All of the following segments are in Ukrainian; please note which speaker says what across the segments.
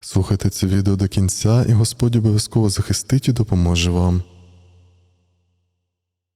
Speaker 1: Слухайте це відео до кінця, і Господь обов'язково захистить і допоможе вам.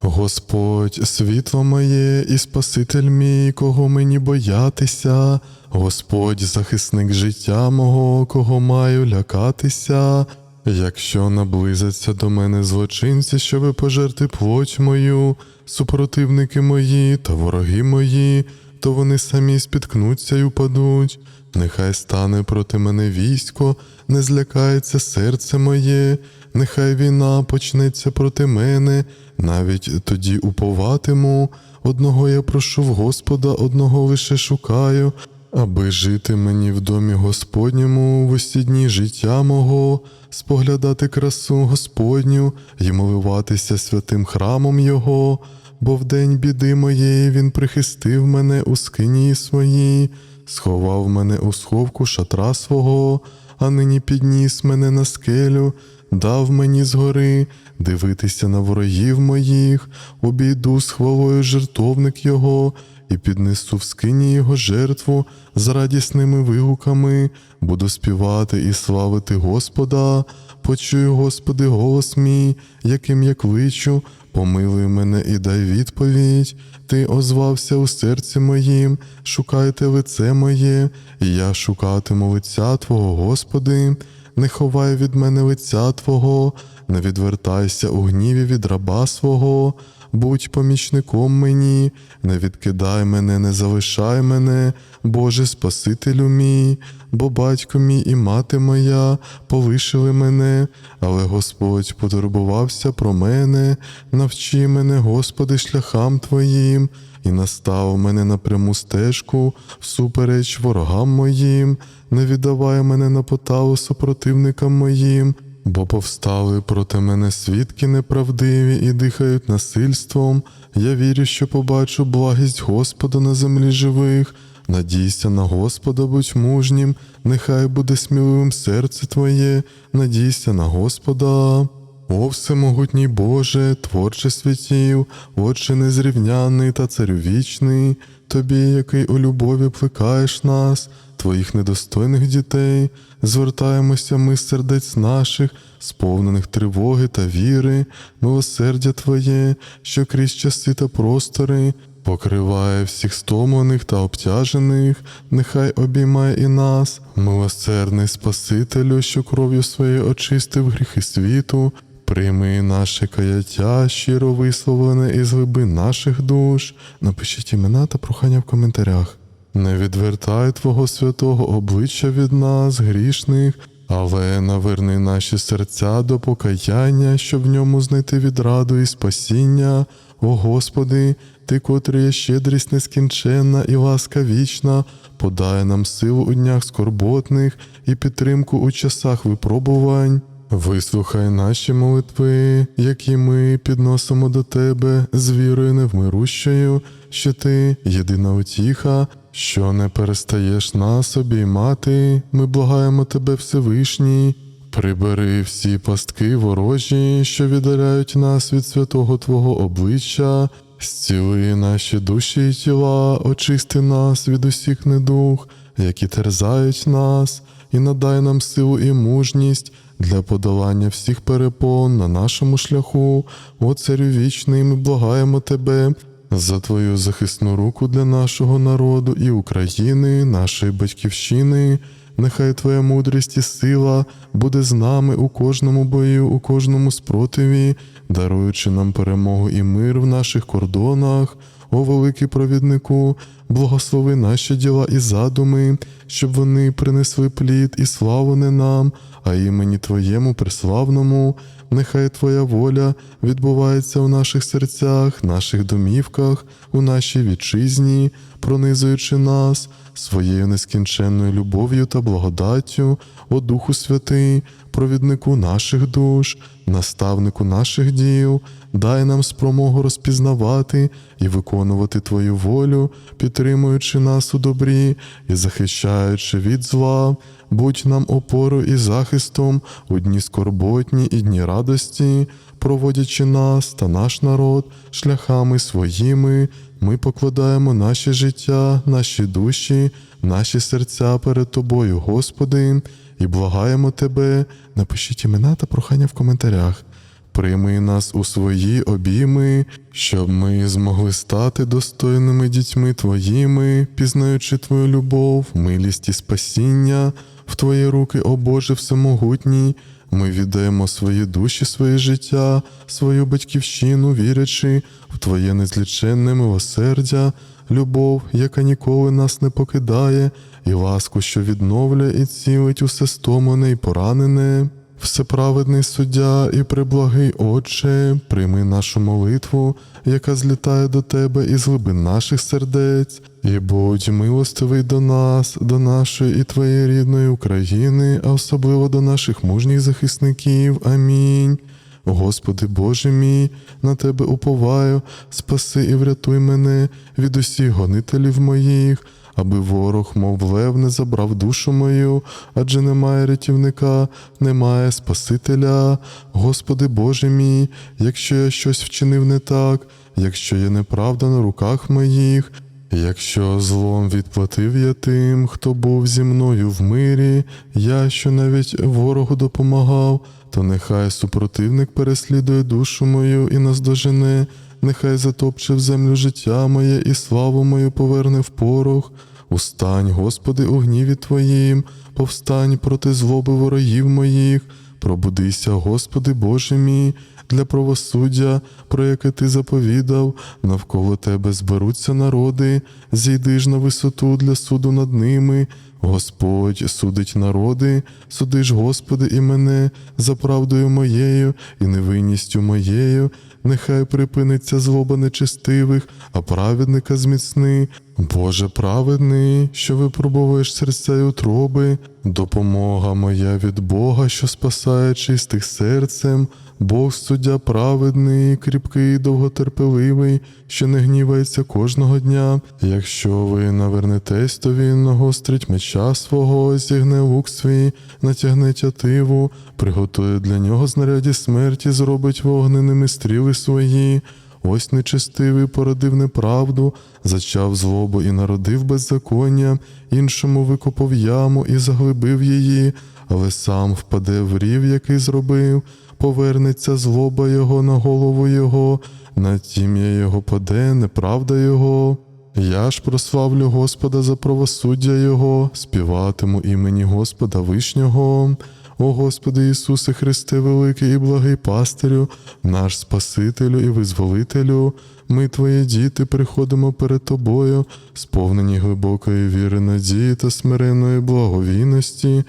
Speaker 1: Господь, світло моє і Спаситель мій, кого мені боятися, Господь, захисник життя мого, кого маю лякатися. Якщо наблизяться до мене злочинці, щоби пожерти плоть мою, супротивники мої та вороги мої, то вони самі спіткнуться й упадуть. Нехай стане проти мене військо, не злякається серце моє, нехай війна почнеться проти мене, навіть тоді уповатиму. Одного я прошу в Господа, одного лише шукаю, аби жити мені в домі Господньому в усі дні життя мого, споглядати красу Господню і моливатися святим храмом Його, бо в день біди моєї Він прихистив мене у скині своїй, сховав мене у сховку шатра свого, а нині підніс мене на скелю, дав мені згори дивитися на ворогів моїх, обійду з хвалою жертовник Його і піднесу в скині Його жертву з радісними вигуками, буду співати і славити Господа, почую, Господи, голос мій, яким я кличу, помилуй мене і дай відповідь. Ти озвався у серці моїм, шукайте лице моє, і я шукатиму лиця Твого, Господи, не ховай від мене лиця Твого, не відвертайся у гніві від раба свого, будь помічником мені, не відкидай мене, не залишай мене, Боже Спасителю мій, бо батько мій і мати моя полишили мене, але Господь потурбувався про мене, навчи мене, Господи, шляхам Твоїм. І настав мене на пряму стежку, всупереч ворогам моїм, не віддавай мене на поталу супротивникам моїм, бо повстали проти мене свідки неправдиві і дихають насильством. Я вірю, що побачу благість Господа на землі живих. Надійся на Господа, будь мужнім, нехай буде сміливим серце Твоє, надійся на Господа. О всемогутній Боже, творче святів, Отче незрівняний та царю вічний, Тобі, який у любові плекаєш нас, Твоїх недостойних дітей, звертаємося ми сердець наших, сповнених тривоги та віри, милосердя Твоє, що крізь часи та простори. Покриває всіх стомлених та обтяжених, нехай обіймає і нас, милосердний Спасителю, що кров'ю своєю очистив гріхи світу, прийми наше каяття, щиро висловлене із глибин наших душ. Напишіть імена та прохання в коментарях. Не відвертай Твого святого обличчя від нас, грішних, але наверни наші серця до покаяння, щоб в ньому знайти відраду і спасіння. О Господи, Ти, котрий є щедрість нескінченна і ласка вічна, подай нам силу у днях скорботних і підтримку у часах випробувань. Вислухай наші молитви, які ми підносимо до Тебе з вірою невмирущою, що Ти єдина утіха, що не перестаєш нас обіймати. Ми благаємо Тебе Всевишній. Прибери всі пастки ворожі, що віддаляють нас від святого Твого обличчя, зціли наші душі і тіла, очисти нас від усіх недуг, які терзають нас, і надай нам силу і мужність для подолання всіх перепон на нашому шляху. О царю вічний, ми благаємо Тебе. За Твою захисну руку для нашого народу і України, нашої батьківщини, нехай Твоя мудрість і сила буде з нами у кожному бою, у кожному спротиві, даруючи нам перемогу і мир в наших кордонах. О великий провіднику, благослови наші діла і задуми, щоб вони принесли плід і славу не нам, а імені Твоєму преславному. Нехай Твоя воля відбувається у наших серцях, наших домівках, у нашій вітчизні, пронизуючи нас своєю нескінченною любов'ю та благодаттю, о Духу Святий, провіднику наших душ, наставнику наших діл, дай нам спромогу розпізнавати і виконувати Твою волю, підтримуючи нас у добрі і захищаючи від зла, будь нам опорою і захистом у дні скорботні і дні радості, проводячи нас та наш народ шляхами своїми, ми покладаємо наше життя, наші душі, наші серця перед Тобою, Господи, і благаємо тебе. Напишіть імена та прохання в коментарях. Прийми нас у свої обійми, щоб ми змогли стати достойними дітьми Твоїми, пізнаючи Твою любов, милість і спасіння, в Твої руки, о Боже Всемогутній. Ми віддаємо свої душі, своє життя, свою батьківщину, вірячи в Твоє незліченне милосердя, любов, яка ніколи нас не покидає, і ласку, що відновлює і цілить усе стомлене і поранене. Всеправедний суддя і преблагий Отче, прийми нашу молитву, яка злітає до Тебе із глибин наших сердець, і будь милостивий до нас, до нашої і Твоєї рідної України, а особливо до наших мужніх захисників. Амінь. Господи Боже мій, на Тебе уповаю, спаси і врятуй мене від усіх гонителів моїх, аби ворог, мов лев, не забрав душу мою, адже немає рятівника, немає Спасителя. Господи Боже мій, якщо я щось вчинив не так, якщо є неправда на руках моїх, Якщо злом відплатив я тим, хто був зі мною в мирі, я, що навіть ворогу допомагав, то нехай супротивник переслідує душу мою і наздожене, нехай затопче в землю життя моє і славу мою поверне в порох. Устань, Господи, у гніві Твоїм, повстань проти злоби ворогів моїх, пробудися, Господи Боже мій, для правосуддя, про яке ти заповідав, навколо тебе зберуться народи, зійди ж на висоту для суду над ними. Господь судить народи, судиш, Господи, і мене за правдою моєю і невинністю моєю. Нехай припиниться злоба нечестивих, а праведника зміцни. Боже праведний, що випробовуєш серця й утроби, допомога моя від Бога, що спасає чистих серцем. Бог суддя праведний, кріпкий, довготерпеливий, що не гнівається кожного дня. Якщо ви навернетесь, то він нагострить меча свого, зігне лук свій, натягне тятиву, приготує для нього знаряді смерті, зробить вогненими стріли свої. Ось нечестивий породив неправду, зачав злобу і народив беззаконня, іншому викопав яму і заглибив її, але сам впаде в рів, який зробив, повернеться злоба його на голову його, на тім'я його паде, неправда його. Я ж прославлю Господа за правосуддя Його, співатиму імені Господа Вишнього. О Господи Ісусе Христе, великий і благий пастирю, наш Спасителю і Визволителю, ми, Твої діти, приходимо перед Тобою, сповнені глибокої віри, надії та смиренної благовійності.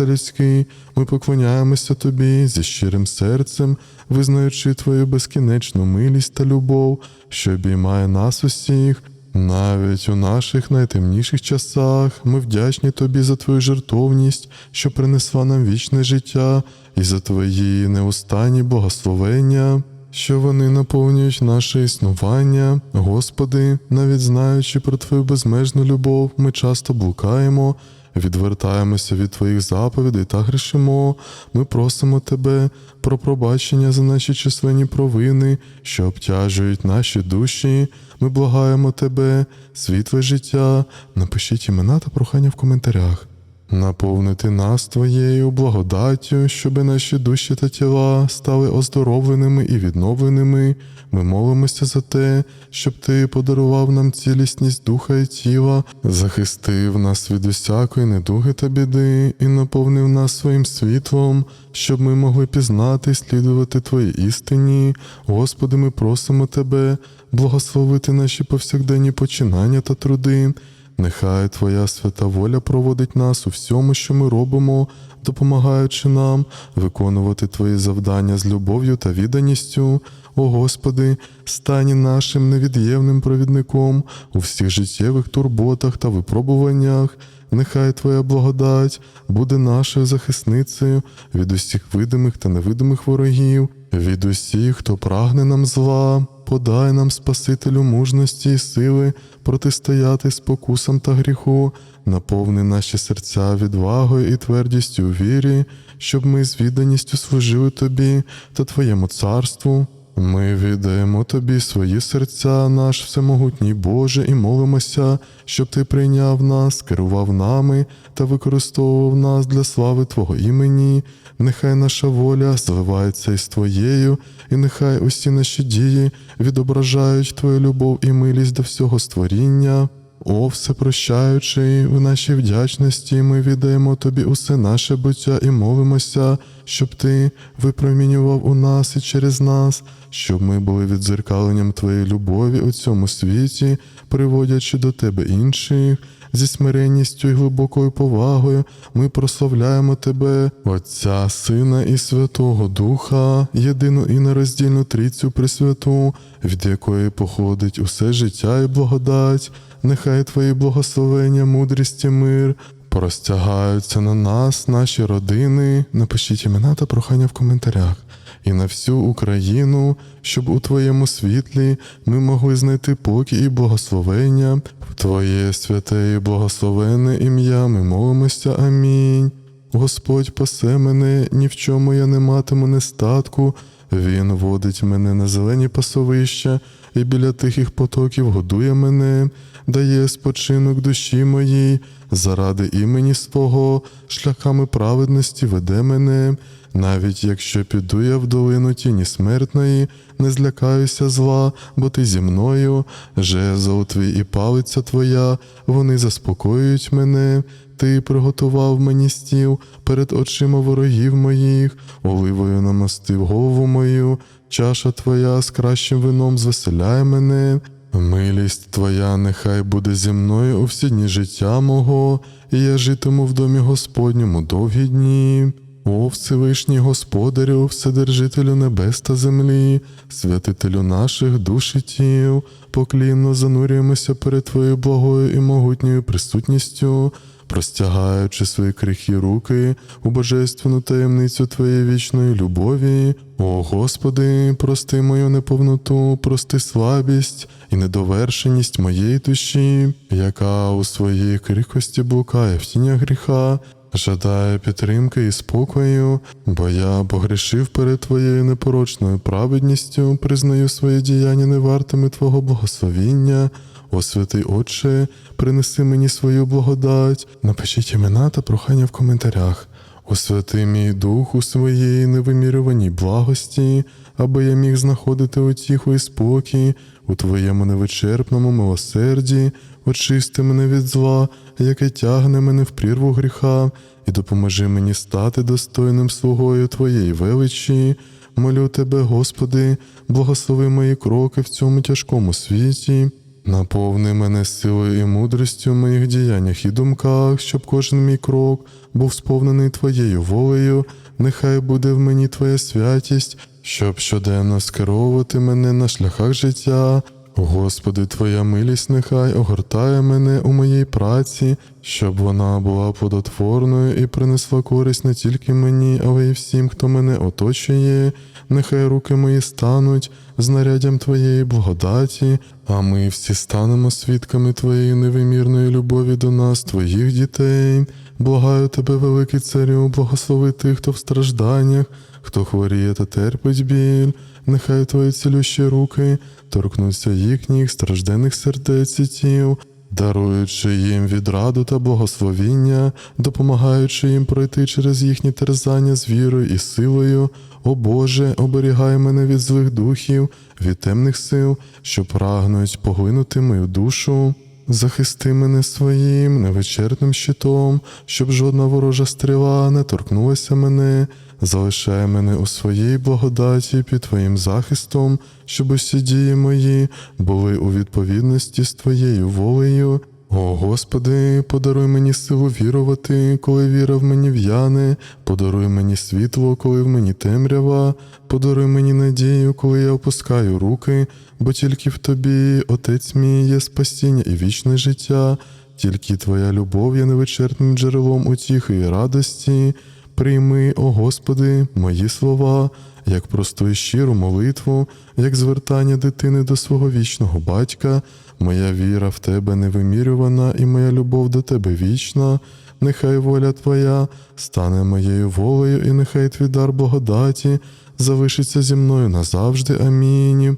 Speaker 1: Людський, ми поклоняємося Тобі зі щирим серцем, визнаючи Твою безкінечну милість та любов, що обіймає нас усіх. Навіть у наших найтемніших часах ми вдячні тобі за твою жертовність, що принесла нам вічне життя, і за твої неостанні богословення, що вони наповнюють наше існування. Господи, навіть знаючи про твою безмежну любов, ми часто блукаємо. Відвертаємося від Твоїх заповідей та грішимо. Ми просимо Тебе про пробачення за наші численні провини, що обтяжують наші душі. Ми благаємо Тебе, світле життя. Напишіть імена та прохання в коментарях. Наповнити нас Твоєю благодаттю, щоби наші душі та тіла стали оздоровленими і відновленими. Ми молимося за те, щоб Ти подарував нам цілісність духа і тіла, захистив нас від усякої недуги та біди і наповнив нас своїм світлом, щоб ми могли пізнати і слідувати Твоїй істині. Господи, ми просимо Тебе благословити наші повсякденні починання та труди. Нехай Твоя свята воля проводить нас у всьому, що ми робимо, допомагаючи нам виконувати Твої завдання з любов'ю та відданістю. О Господи, стань нашим невід'ємним провідником у всіх життєвих турботах та випробуваннях. Нехай Твоя благодать буде нашою захисницею від усіх видимих та невидимих ворогів, від усіх, хто прагне нам зла. Подай нам, Спасителю, мужності і сили протистояти спокусам та гріху, наповни наші серця відвагою і твердістю у вірі, щоб ми з відданістю служили Тобі та Твоєму царству. Ми віддаємо тобі свої серця, наш всемогутній Боже, і молимося, щоб ти прийняв нас, керував нами та використовував нас для слави Твого імені. Нехай наша воля зливається із Твоєю, і нехай усі наші дії відображають Твою любов і милість до всього створіння. О, всепрощаючий, в нашій вдячності ми віддаємо тобі усе наше буття і молимося, щоб ти випромінював у нас і через нас, щоб ми були відзеркаленням твоєї любові у цьому світі, приводячи до тебе інших. Зі смиренністю і глибокою повагою ми прославляємо Тебе, Отця, Сина і Святого Духа, єдину і нероздільну Трійцю Пресвяту, від якої походить усе життя і благодать. Нехай Твої благословення, мудрість і мир простягаються на нас, наші родини. Напишіть імена та прохання в коментарях. І на всю Україну, щоб у Твоєму світлі ми могли знайти покій і благословення. В Твоє святе і благословенне ім'я ми молимося. Амінь. Господь пасе мене, ні в чому я не матиму нестатку. Він водить мене на зелені пасовища і біля тихих потоків годує мене, дає спочинок душі моїй, заради імені свого, шляхами праведності веде мене. Навіть якщо піду я в долину тіні смертної, не злякаюся зла, бо ти зі мною, жезл твій і палиця твоя, вони заспокоюють мене. Ти приготував мені стіл перед очима ворогів моїх, оливою намастив голову мою, чаша твоя з кращим вином звеселяє мене. Милість твоя нехай буде зі мною у всі дні життя мого, і я житиму в домі Господньому довгі дні. О Всевишній Господарю, Вседержителю небес та землі, святителю наших душ і тіл, поклінно занурюємося перед Твоєю благою і могутньою присутністю, простягаючи свої крихі руки у божественну таємницю Твоєї вічної любові. О Господи, прости мою неповноту, прости слабість і недовершеність моєї душі, яка у своїй крихкості блукає в тінях гріха. Жадаю підтримки і спокою, бо я погрішив перед Твоєю непорочною праведністю, признаю свої діяння невартими Твого благословіння. О святий Отче, принеси мені свою благодать, напишіть імена та прохання в коментарях. О святий мій дух у своїй невимірюваній благості, аби я міг знаходити утіху і спокій у Твоєму невичерпному милосерді, очисти мене від зла, яке тягне мене в прірву гріха, і допоможи мені стати достойним слугою Твоєї величі. Молю Тебе, Господи, благослови мої кроки в цьому тяжкому світі. Наповни мене силою і мудрістю в моїх діяннях і думках, щоб кожен мій крок був сповнений Твоєю волею, нехай буде в мені Твоя святість, щоб щоденно скеровувати мене на шляхах життя. Господи, Твоя милість нехай огортає мене у моїй праці, щоб вона була плодотворною і принесла користь не тільки мені, але й всім, хто мене оточує. Нехай руки мої стануть знаряддям Твоєї благодаті, а ми всі станемо свідками Твоєї невимірної любові до нас, Твоїх дітей. Благаю Тебе, великий царю, благослови тих, хто в стражданнях, хто хворіє та терпить біль. Нехай Твої цілющі руки торкнуться їхніх стражденних сердець і тіл, даруючи їм відраду та благословіння, допомагаючи їм пройти через їхні терзання з вірою і силою. О Боже, оберігай мене від злих духів, від темних сил, що прагнуть поглинути мою душу. Захисти мене своїм невичерпним щитом, щоб жодна ворожа стріла не торкнулася мене, залишай мене у своїй благодаті під Твоїм захистом, щоб усі дії мої були у відповідності з Твоєю волею. О Господи, подаруй мені силу вірувати, коли віра в мені в'яне, подаруй мені світло, коли в мені темрява, подаруй мені надію, коли я опускаю руки, бо тільки в Тобі, Отець мій, є спасіння і вічне життя, тільки Твоя любов є невичерпним джерелом утіхи і радості. Прийми, о Господи, мої слова, як просту і щиру молитву, як звертання дитини до свого вічного батька. Моя віра в Тебе невимірювана, і моя любов до Тебе вічна. нехай воля Твоя стане моєю волею, і нехай твій дар благодаті залишиться зі мною назавжди. Амінь.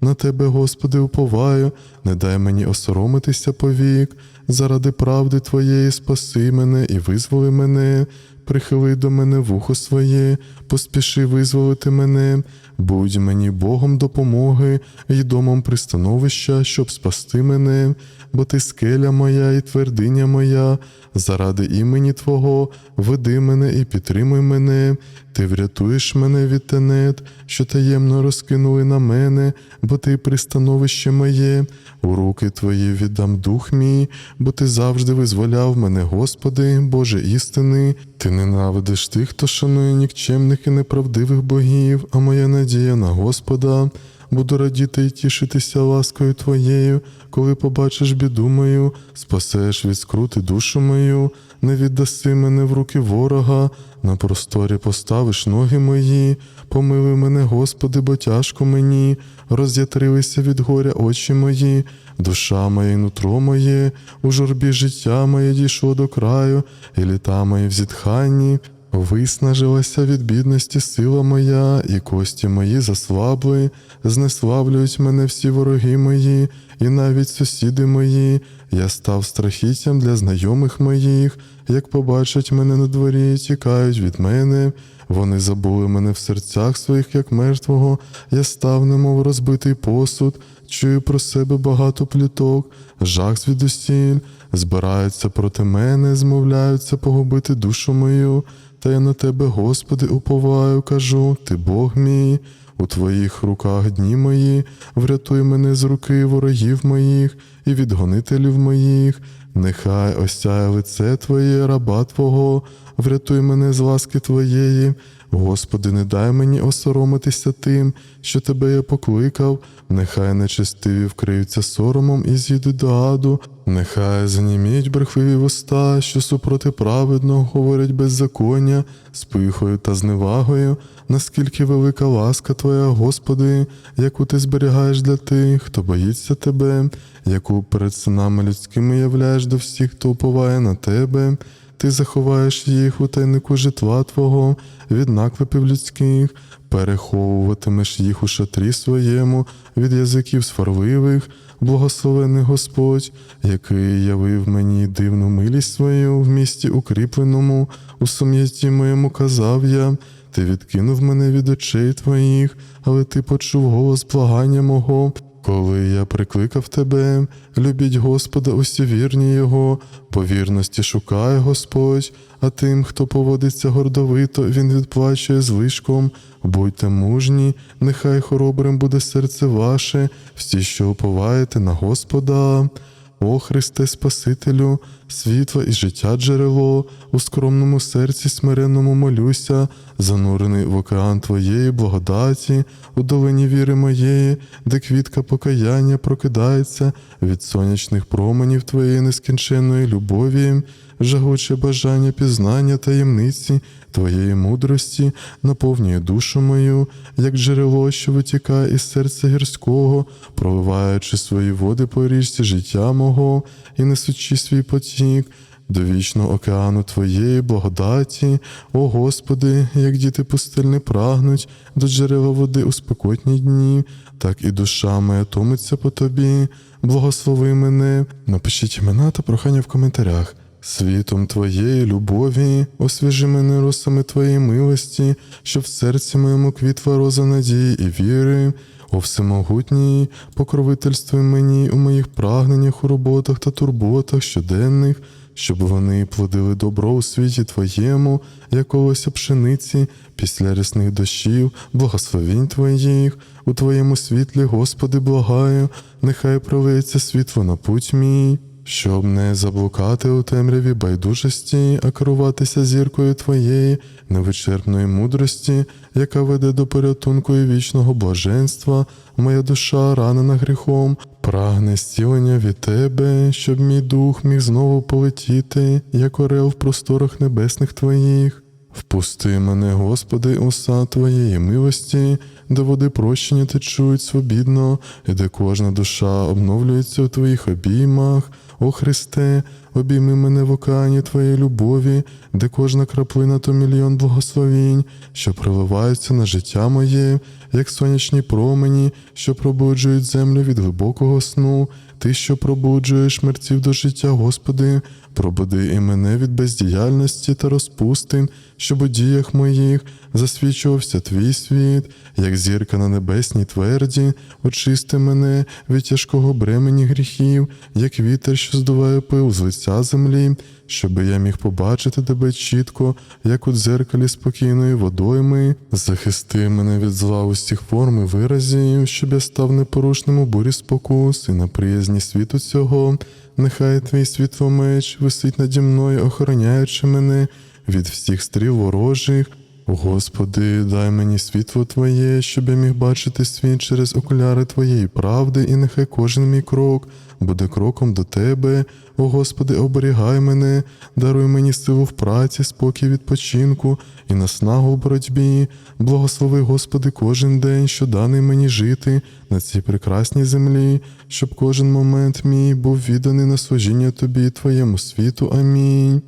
Speaker 1: На тебе, Господи, уповаю, не дай мені осоромитися повік, заради правди Твоєї спаси мене і визволи мене, прихили до мене вухо своє, поспіши визволити мене, будь мені Богом допомоги і домом пристановища, щоб спасти мене, бо ти скеля моя і твердиня моя, заради імені Твого, веди мене і підтримуй мене, ти врятуєш мене від тенет, що таємно розкинули на мене, бо ти пристановище моє, у руки твої віддам дух мій, бо ти завжди визволяв мене, Господи, Боже істини. Ти ненавидиш тих, хто шанує нікчемних і неправдивих богів, а моя надія на Господа. Буду радіти і тішитися ласкою Твоєю, коли побачиш біду мою, спасеш від скрути душу мою, не віддаси мене в руки ворога, на просторі поставиш ноги мої, помилуй мене, Господи, бо тяжко мені, роз'ятрилися від горя очі мої, душа моя і нутро моє, у журбі життя моє дійшло до краю, і літа мої в зітханні. Виснажилася від бідності сила моя, і кості мої заслабли, знеславлюють мене всі вороги мої, і навіть сусіди мої. Я став страхіттям для знайомих моїх, як побачать мене на дворі, тікають від мене. Вони забули мене в серцях своїх, як мертвого. Я став, немов розбитий посуд, чую про себе багато пліток, жах звідусіль, збираються проти мене, змовляються погубити душу мою. Та я на тебе, Господи, уповаю, кажу, ти Бог мій, у твоїх руках дні мої, врятуй мене з руки ворогів моїх і від гонителів моїх. Нехай осяє лице Твоє, раба Твого, врятуй мене з ласки Твоєї. Господи, не дай мені осоромитися тим, що тебе я покликав, нехай нечестиві вкриються соромом і з'їдуть до аду, нехай заніміють брехливі вуста, що супроти праведного говорять беззаконня, з пихою та зневагою, наскільки велика ласка Твоя, Господи, яку ти зберігаєш для тих, хто боїться Тебе, яку перед синами людськими являєш до всіх, хто уповає на Тебе. Ти заховаєш їх у тайнику житла Твого від наклепів людських, переховуватимеш їх у шатрі своєму від язиків сварливих, благословений Господь, який явив мені дивну милість свою в місті укріпленому, у сум'ятті моєму казав я. Ти відкинув мене від очей твоїх, але ти почув голос благання мого. Коли я прикликав тебе, любіть Господа усі вірні Його, по вірності шукає Господь, а тим, хто поводиться гордовито, Він відплачує злишком. Будьте мужні, нехай хоробрим буде серце ваше, всі, що уповаєте на Господа. О Христе Спасителю, світло і життя джерело, у скромному серці смиренному молюся, занурений в океан Твоєї благодаті, у долині віри моєї, де квітка покаяння прокидається від сонячних променів Твоєї нескінченної любові, жагуче бажання пізнання таємниці Твоєї мудрості наповнює душу мою, як джерело, що витікає із серця гірського, проливаючи свої води по річці життя мого і несучи свій потік. До вічного океану Твоєї благодаті, о Господи, як діти пустельни прагнуть до джерела води у спекотні дні, так і душа моя томиться по Тобі. Благослови мене, напишіть імена та прохання в коментарях. Світом Твоєї любові, освіжи мене росами Твоєї милості, щоб в серці моєму квітла роза надії і віри. О всемогутній, покровительствуй мені у моїх прагненнях, у роботах та турботах щоденних, щоб вони плодили добро у світі Твоєму, якогось пшениці, після рясних дощів, благословінь Твоїх, у Твоєму світлі, Господи, благаю, нехай пролиється світло на путь мій. Щоб не заблукати у темряві байдужості, а керуватися зіркою твоєї невичерпної мудрості, яка веде до порятунку і вічного блаженства, моя душа, ранена гріхом, прагне зцілення від тебе, щоб мій дух міг знову полетіти, як орел в просторах небесних твоїх. Впусти мене, Господи, у Твоєї милості, де води прощення течуть свобідно, і де кожна душа обновлюється у Твоїх обіймах. Христе, обійми мене в океані Твоєї любові, де кожна краплина то мільйон благословінь, що проливаються на життя моє, як сонячні промені, що пробуджують землю від глибокого сну. Ти, що пробуджуєш мерців до життя, Господи, пробуди і мене від бездіяльності та розпусти, щоб у діях моїх засвічувався твій світ, як зірка на небесній тверді, очисти мене від тяжкого бремені гріхів, як вітер, що здуває пил з лиця землі, щоби я міг побачити тебе чітко, як у дзеркалі спокійної водойми, захисти мене від зла усіх форм і виразів, щоб я став непорушним у бурі спокус і на приязні світу цього. Нехай твій світломеч висить наді мною, охороняючи мене від всіх стріл ворожих. Господи, дай мені світло Твоє, щоб я міг бачити світ через окуляри Твоєї правди, і нехай кожен мій крок буде кроком до Тебе. О Господи, оберігай мене, даруй мені силу в праці, спокій відпочинку і наснагу в боротьбі. Благослови, Господи, кожен день, що даний мені жити на цій прекрасній землі, щоб кожен момент мій був відданий на служіння Тобі Твоєму світу. Амінь.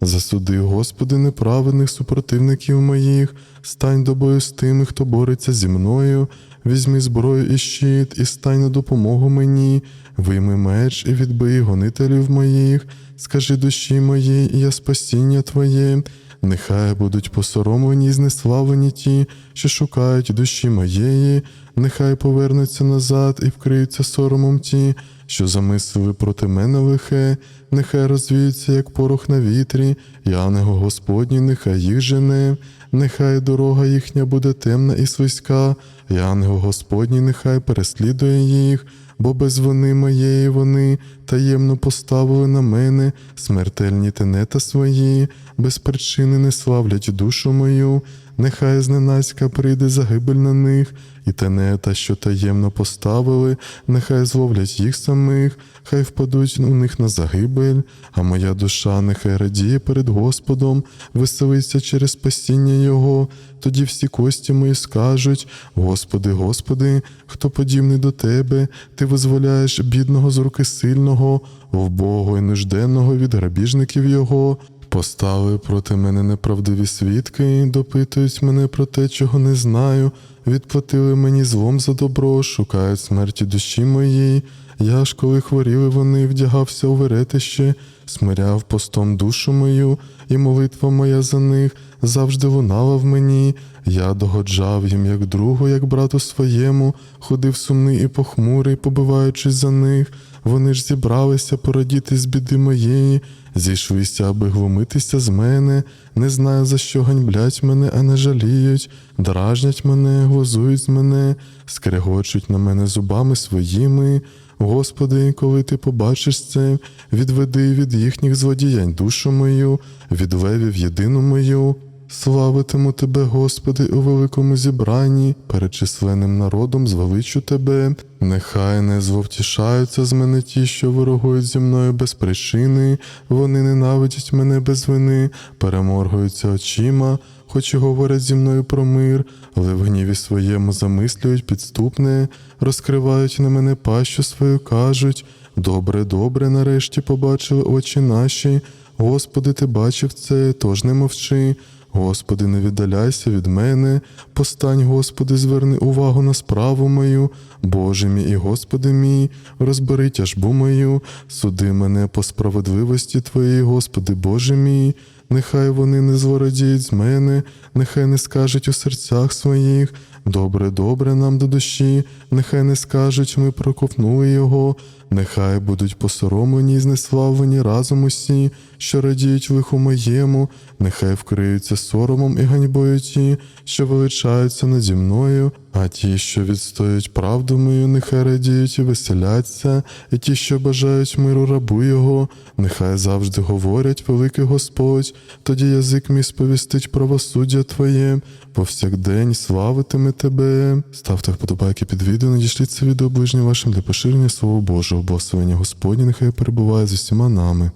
Speaker 1: Засуди, Господи, неправедних супротивників моїх, стань до бою з тими, хто бореться зі мною. Візьми зброю і щит, і стань на допомогу мені, вийми меч і відбий гонителів моїх, скажи душі моїй, і я спасіння Твоє. Нехай будуть посоромлені і знеславлені ті, що шукають душі моєї, нехай повернуться назад і вкриються соромом ті, що замислили проти мене лихе, нехай розвіються, як порох на вітрі, яnego Господній, нехай їх жене, нехай дорога їхня буде темна і слизька, яnego Господній, нехай переслідує їх, бо без вини моєї вони таємно поставили на мене. Смертельні тенета свої, без причини не славлять душу мою, нехай зненацька прийде загибель на них, і тенета, що таємно поставили, нехай зловлять їх самих, хай впадуть у них на загибель, а моя душа нехай радіє перед Господом, веселиться через спасіння Його. Тоді всі кості мої скажуть: Господи, Господи, хто подібний до Тебе, Ти визволяєш бідного з руки сильного, вбого і нужденного від грабіжників Його. Поставили проти мене неправдиві свідки, допитують мене про те, чого не знаю. Відплатили мені злом за добро, шукають смерті душі моїй. Я ж, коли хворіли вони, вдягався у веретище, смиряв постом душу мою, і молитва моя за них завжди лунала в мені. Я догоджав їм, як другу, як брату своєму, ходив сумний і похмурий, побиваючись за них. Вони ж зібралися порадіти з біди моєї, зійшлися, аби глумитися з мене, не знаю, за що ганьблять мене, а не жаліють, дражнять мене, глузують з мене, скрегочуть на мене зубами своїми. Господи, коли ти побачиш це, відведи від їхніх злодіянь душу мою, від левів єдину мою. Славитиму тебе, Господи, у великому зібранні, перед численним народом звеличу тебе. Нехай не зловтішаються з мене ті, що ворогують зі мною без причини, вони ненавидять мене без вини, переморгуються очима, хоч і говорять зі мною про мир, але в гніві своєму замислюють підступне, розкривають на мене пащу свою, кажуть. Добре, добре, нарешті побачили очі наші. Господи, ти бачив це, тож не мовчи. Господи, не віддаляйся від мене, постань, Господи, зверни увагу на справу мою, Боже мій і Господи мій, розбери тяжбу мою, суди мене по справедливості Твоєї, Господи, Боже мій, нехай вони не звородіють з мене, нехай не скажуть у серцях своїх. Добре, добре нам до душі, нехай не скажуть, ми проковнули його, нехай будуть посоромлені і знеславлені разом усі, що радіють лиху моєму, нехай вкриються соромом і ганьбою ті, що величаються наді мною, а ті, що відстоюють правду мою, нехай радіють і веселяться, і ті, що бажають миру рабу його, нехай завжди говорять, великий Господь, тоді язик мій сповістить правосуддя Твоє, повсякдень славитиме Тебе. Ставте вподобайки під відео, надішліть це відео ближнім вашим для поширення Слова Божого, благословення Господні, нехай перебуває з усіма нами.